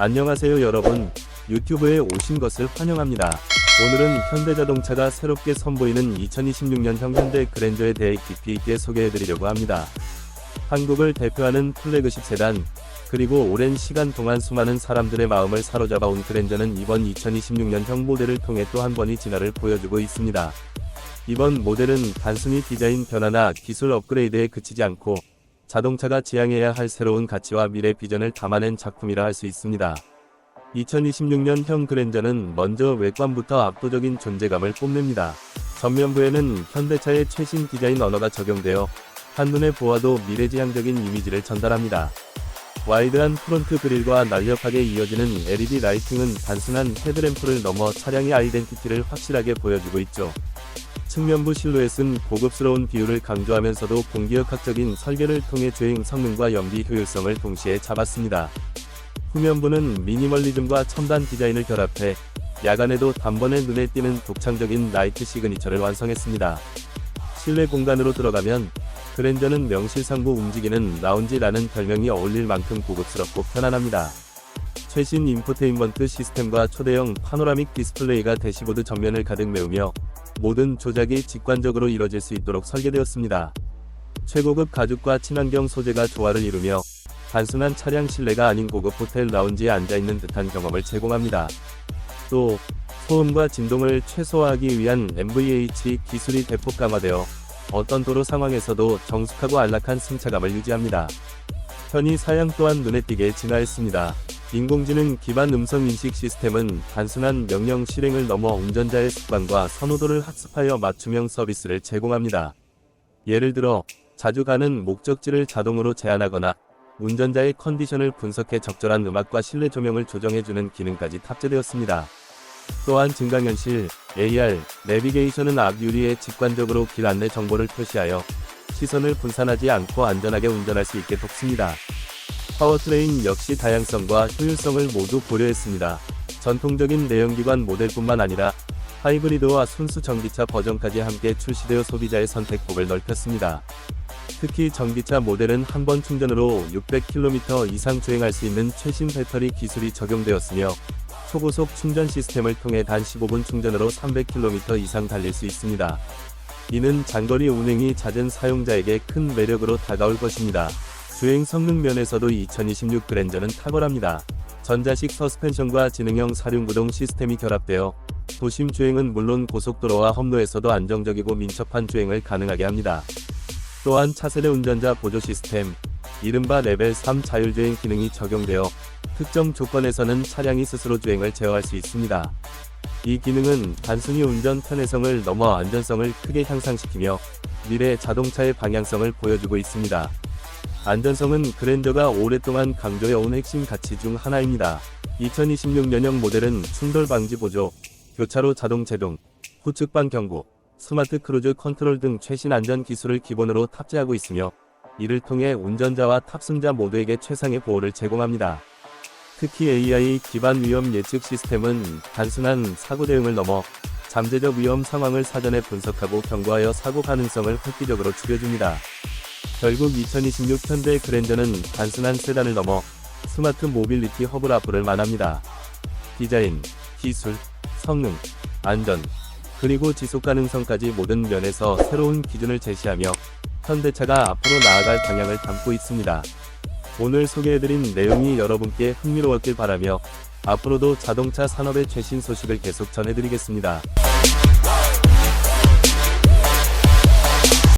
안녕하세요 여러분. 유튜브에 오신 것을 환영합니다. 오늘은 현대자동차가 새롭게 선보이는 2026년형 현대 그랜저에 대해 깊이 있게 소개해드리려고 합니다. 한국을 대표하는 플래그십 세단, 그리고 오랜 시간 동안 수많은 사람들의 마음을 사로잡아 온 그랜저는 이번 2026년형 모델을 통해 또 한 번의 진화를 보여주고 있습니다. 이번 모델은 단순히 디자인 변화나 기술 업그레이드에 그치지 않고 자동차가 지향해야 할 새로운 가치와 미래 비전을 담아낸 작품이라 할 수 있습니다. 2026년형 그랜저는 먼저 외관부터 압도적인 존재감을 뽐냅니다. 전면부에는 현대차의 최신 디자인 언어가 적용되어 한눈에 보아도 미래지향적인 이미지를 전달합니다. 와이드한 프론트 그릴과 날렵하게 이어지는 LED 라이팅은 단순한 헤드램프를 넘어 차량의 아이덴티티를 확실하게 보여주고 있죠. 측면부 실루엣은 고급스러운 비율을 강조하면서도 공기역학적인 설계를 통해 주행 성능과 연비 효율성을 동시에 잡았습니다. 후면부는 미니멀리즘과 첨단 디자인을 결합해 야간에도 단번에 눈에 띄는 독창적인 라이트 시그니처를 완성했습니다. 실내 공간으로 들어가면 그랜저는 명실상부 움직이는 라운지라는 별명이 어울릴 만큼 고급스럽고 편안합니다. 최신 인포테인먼트 시스템과 초대형 파노라믹 디스플레이가 대시보드 전면을 가득 메우며 모든 조작이 직관적으로 이뤄질 수 있도록 설계되었습니다. 최고급 가죽과 친환경 소재가 조화를 이루며 단순한 차량 실내가 아닌 고급 호텔 라운지에 앉아있는 듯한 경험을 제공합니다. 또 소음과 진동을 최소화하기 위한 MVH 기술이 대폭 강화되어 어떤 도로 상황에서도 정숙하고 안락한 승차감을 유지합니다. 편의 사양 또한 눈에 띄게 진화했습니다. 인공지능 기반 음성 인식 시스템은 단순한 명령 실행을 넘어 운전자의 습관과 선호도를 학습하여 맞춤형 서비스를 제공합니다. 예를 들어 자주 가는 목적지를 자동으로 제한하거나 운전자의 컨디션을 분석해 적절한 음악과 실내 조명을 조정해주는 기능까지 탑재되었습니다. 또한 증강현실, AR, 내비게이션은 앞 유리에 직관적으로 길 안내 정보를 표시하여 시선을 분산하지 않고 안전하게 운전할 수 있게 돕습니다. 파워트레인 역시 다양성과 효율성을 모두 고려했습니다. 전통적인 내연기관 모델뿐만 아니라 하이브리드와 순수 전기차 버전까지 함께 출시되어 소비자의 선택폭을 넓혔습니다. 특히 전기차 모델은 한 번 충전으로 600km 이상 주행할 수 있는 최신 배터리 기술이 적용되었으며 초고속 충전 시스템을 통해 단 15분 충전으로 300km 이상 달릴 수 있습니다. 이는 장거리 운행이 잦은 사용자에게 큰 매력으로 다가올 것입니다. 주행 성능 면에서도 2026 그랜저는 탁월합니다. 전자식 서스펜션과 지능형 사륜구동 시스템이 결합되어 도심 주행은 물론 고속도로와 험로에서도 안정적이고 민첩한 주행을 가능하게 합니다. 또한 차세대 운전자 보조 시스템, 이른바 레벨 3 자율주행 기능이 적용되어 특정 조건에서는 차량이 스스로 주행을 제어할 수 있습니다. 이 기능은 단순히 운전 편의성을 넘어 안전성을 크게 향상시키며 미래 자동차의 방향성을 보여주고 있습니다. 안전성은 그랜저가 오랫동안 강조해온 핵심 가치 중 하나입니다. 2026년형 모델은 충돌 방지 보조, 교차로 자동 제동, 후측방 경고, 스마트 크루즈 컨트롤 등 최신 안전 기술을 기본으로 탑재하고 있으며 이를 통해 운전자와 탑승자 모두에게 최상의 보호를 제공합니다. 특히 AI 기반 위험 예측 시스템은 단순한 사고 대응을 넘어 잠재적 위험 상황을 사전에 분석하고 경고하여 사고 가능성을 획기적으로 줄여줍니다. 결국 2026 현대 그랜저는 단순한 세단을 넘어 스마트 모빌리티 허브를 앞으를 만합니다. 디자인, 기술, 성능, 안전, 그리고 지속 가능성까지 모든 면에서 새로운 기준을 제시하며 현대차가 앞으로 나아갈 방향을 담고 있습니다. 오늘 소개해드린 내용이 여러분께 흥미로웠길 바라며 앞으로도 자동차 산업의 최신 소식을 계속 전해드리겠습니다.